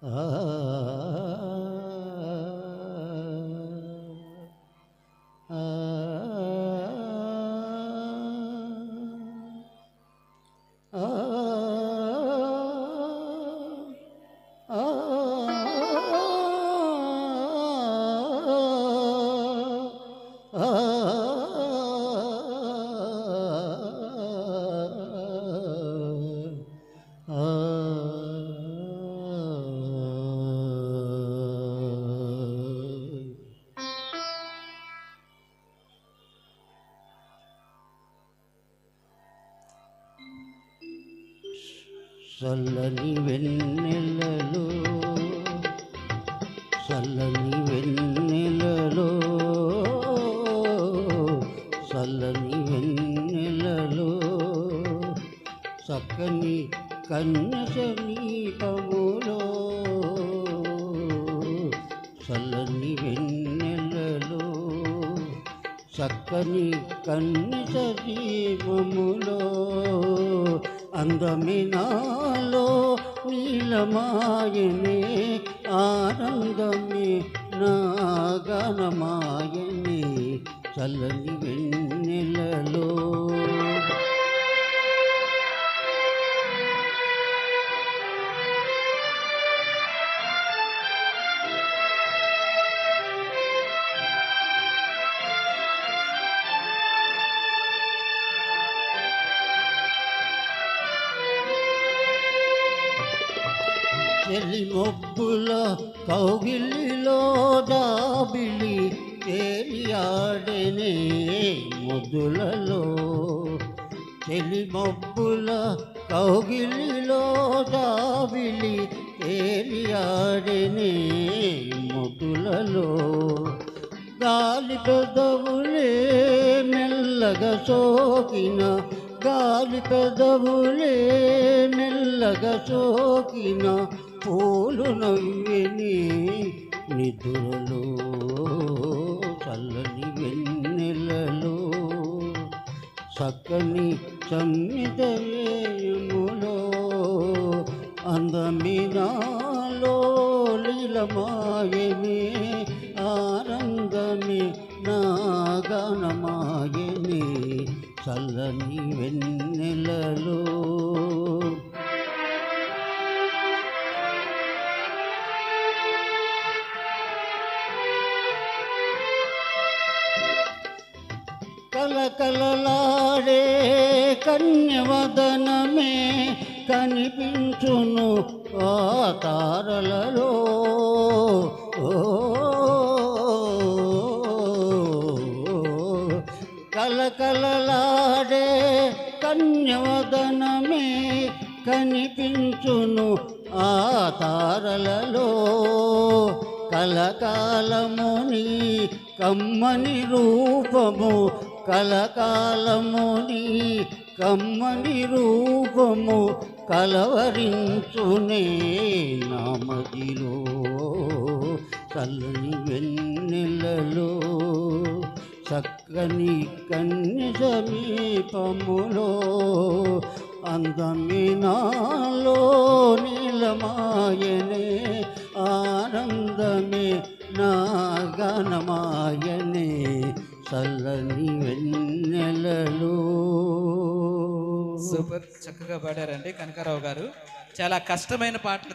啊。చల్లని వెన్నెలలో చల్లని వెన్నెలలో చల్లని వెన్నెలలో చక్కని కన్య సమీపములో చల్లని వెన్నెలలో చక్కని కన్య సమీపములో అందమినాలో నీలమాయనే ఆనందమే నాగనమాయనే చల్లని వెన్నెలలో ఎల్లి మొబ్బుల కౌగిలిలో దాబిలి తేలియాడనే మొదులలో. చెలి మొబ్బుల కౌగిలిలో దాబిలి తేలియాడనే మొదులలో. గాలి పెదవులే మెల్లగా సోకిన గాలి పెదవులే మెల్లగా సోకిన పూలు నవ్విని నిధులలో చల్లని వెన్నెలలో చక్కని సమ్మిదములో అందమినాలో లీలమాయనే ఆనందమే నాగనమాయనే చల్లని వెన్నెలలో. కలకలలాడే కన్యవదనమే కనిపించును ఆ తారలలో. ఓ కలకలలాడే కన్యవదనమే కనిపించును ఆ తారలలో. కలకాలముని కమ్మని రూపము కలకాలముని కమ్మని రూపము కలవరించునే నామదిలో చల్లని వెన్నెలలో చక్కని కన్ని సమీపములో అందమినాలో నీలమాయనే ఆనందమే నాగనమాయనే చల్లని వెన్నెలలో. సూపర్. చక్కగా పాడారండి కనకారావు గారు. చాలా కష్టమైన పాటలు